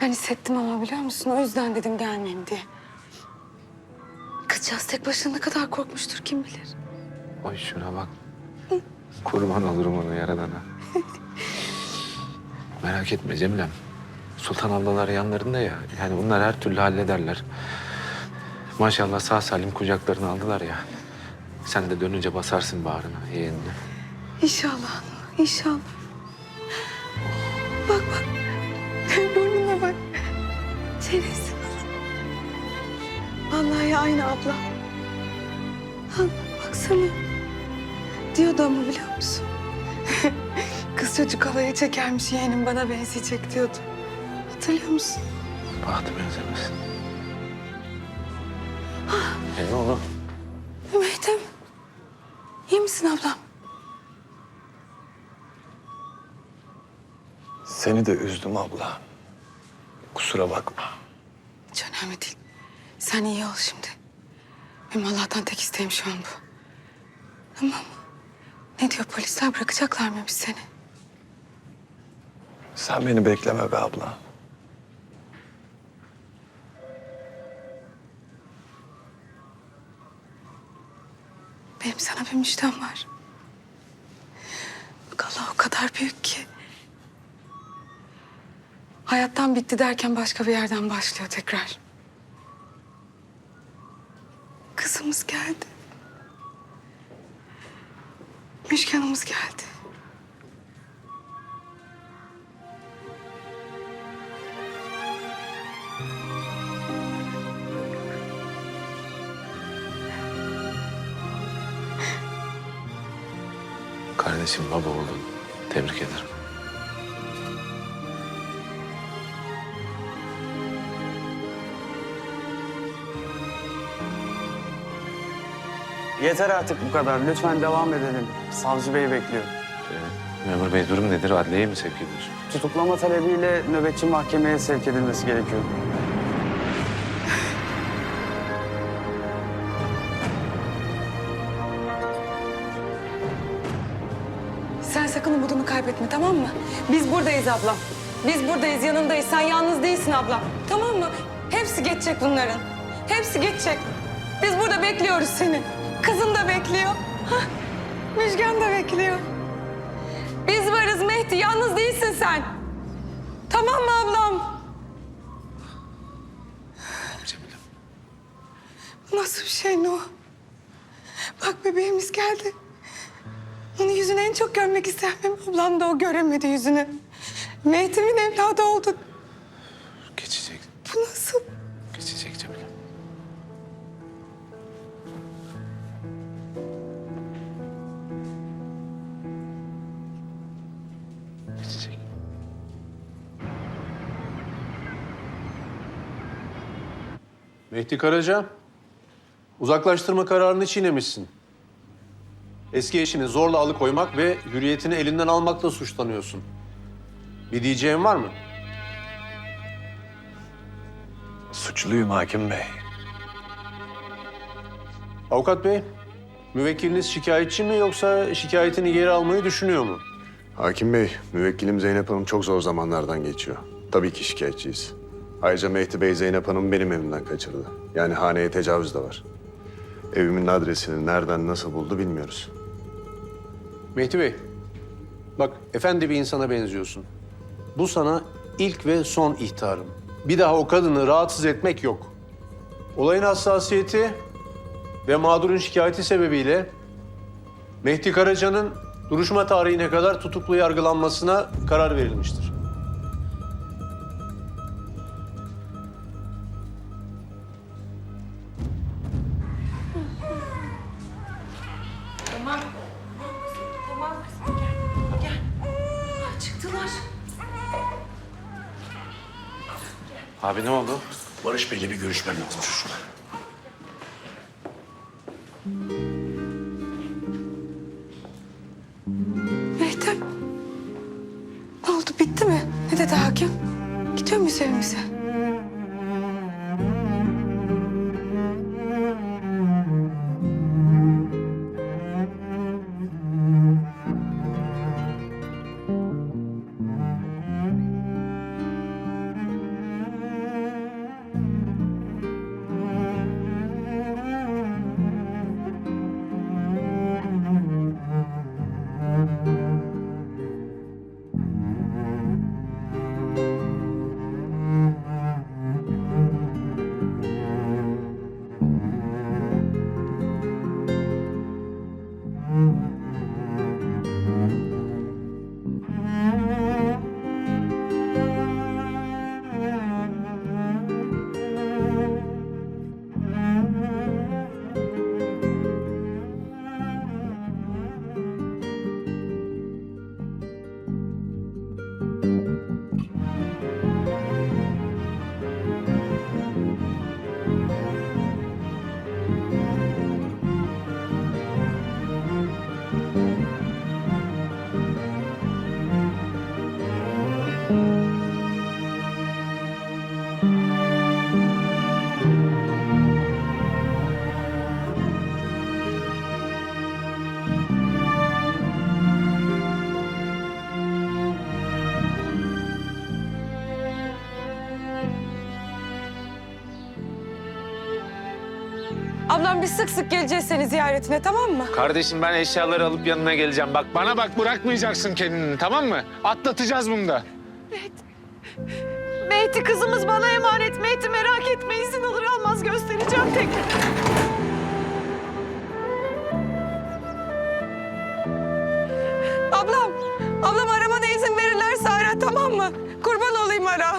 Ben hissettim ama biliyor musun? O yüzden dedim gelmeyeyim diye. Kızcağız tek başına ne kadar korkmuştur kim bilir. Oy şuna bak. Kurban olurum onu yaradana. Merak etme Cemilem. Sultan ablalar yanlarında ya. Yani bunlar her türlü hallederler. Maşallah sağ salim kucaklarına aldılar ya. Sen de dönünce basarsın bağrına, yeğenine. İnşallah, inşallah. Bak bak. Çenesi. Vallahi aynı abla. Ha, baksana. Diyordu ama biliyor musun? Kız çocuk havaya çekermiş yeğenim bana benzeyecek diyordu. Hatırlıyor musun? Bahtı benzemesin. Eyvallah. Mehtem. İyi misin ablam? Seni de üzdüm abla. Kusura bakma. Hiç önemli değil. Sen iyi ol şimdi. Benim Allah'tan tek isteğim şu an bu. Tamam. Ne diyor polisler bırakacaklar mı biz seni? Sen beni bekleme be abla. Benim sana bir müjdem var. Bak Allah o kadar büyük ki. Hayattan bitti derken başka bir yerden başlıyor tekrar. Kızımız geldi. Müşkanımız geldi. Kardeşim baba oldun. Tebrik ederim. Yeter artık bu kadar. Lütfen devam edelim. Savcı Bey bekliyor. Ee, memur bey durum nedir? Adliyeye mi sevk ediyorsun? Tutuklama talebiyle nöbetçi mahkemeye sevk edilmesi gerekiyor. Sen sakın umudunu kaybetme tamam mı? Biz buradayız ablam. Biz buradayız yanındayız. Sen yalnız değilsin ablam. Tamam mı? Hepsi geçecek bunların. Hepsi geçecek. Biz burada bekliyoruz seni. Kızın da bekliyor. Hah, Müjgan da bekliyor. Biz varız Mehdi. Yalnız değilsin sen. Tamam mı ablam? Bu Nasıl bir şey Nuh? Bak bebeğimiz geldi. Onun yüzünü en çok görmek isteyen benim ablam da o göremedi yüzünü. Mehdi'min evladı oldu. Geçecek. Bu nasıl? Mehdi Karaca, uzaklaştırma kararını çiğnemişsin. Eski eşini zorla alıkoymak ve hürriyetini elinden almakla suçlanıyorsun. Bir diyeceğin var mı? Suçluyum hakim bey. Avukat bey, müvekkiliniz şikayetçi mi yoksa şikayetini geri almayı düşünüyor mu? Hakim Bey, müvekkilim Zeynep Hanım çok zor zamanlardan geçiyor. Tabii ki şikayetçiyiz. Ayrıca Mehdi Bey Zeynep Hanım'ı benim evimden kaçırdı. Yani haneye tecavüz de var. Evimin adresini nereden nasıl buldu bilmiyoruz. Mehdi Bey, bak efendi bir insana benziyorsun. Bu sana ilk ve son ihtarım. Bir daha o kadını rahatsız etmek yok. Olayın hassasiyeti ve mağdurun şikayeti sebebiyle Mehdi Karaca'nın duruşma tarihine kadar tutuklu yargılanmasına karar verilmiştir. Abi ne oldu? Barış Bey'le bir görüşmem lazım çocuklar. Mehter. Ne oldu bitti mi? Ne dedi hakim? Gidiyor muyuz evimize? Ablam biz sık sık geleceğiz seni ziyaretine tamam mı? Kardeşim ben eşyaları alıp yanına geleceğim. Bak bana bak bırakmayacaksın kendini tamam mı? Atlatacağız bunu da. Evet. Mehdi kızımız bana emanet. Mehdi merak etme izin alır almaz göstereceğim tekrar. Ablam, ablam aramana izin verirlerse ara tamam mı? Kurban olayım ara.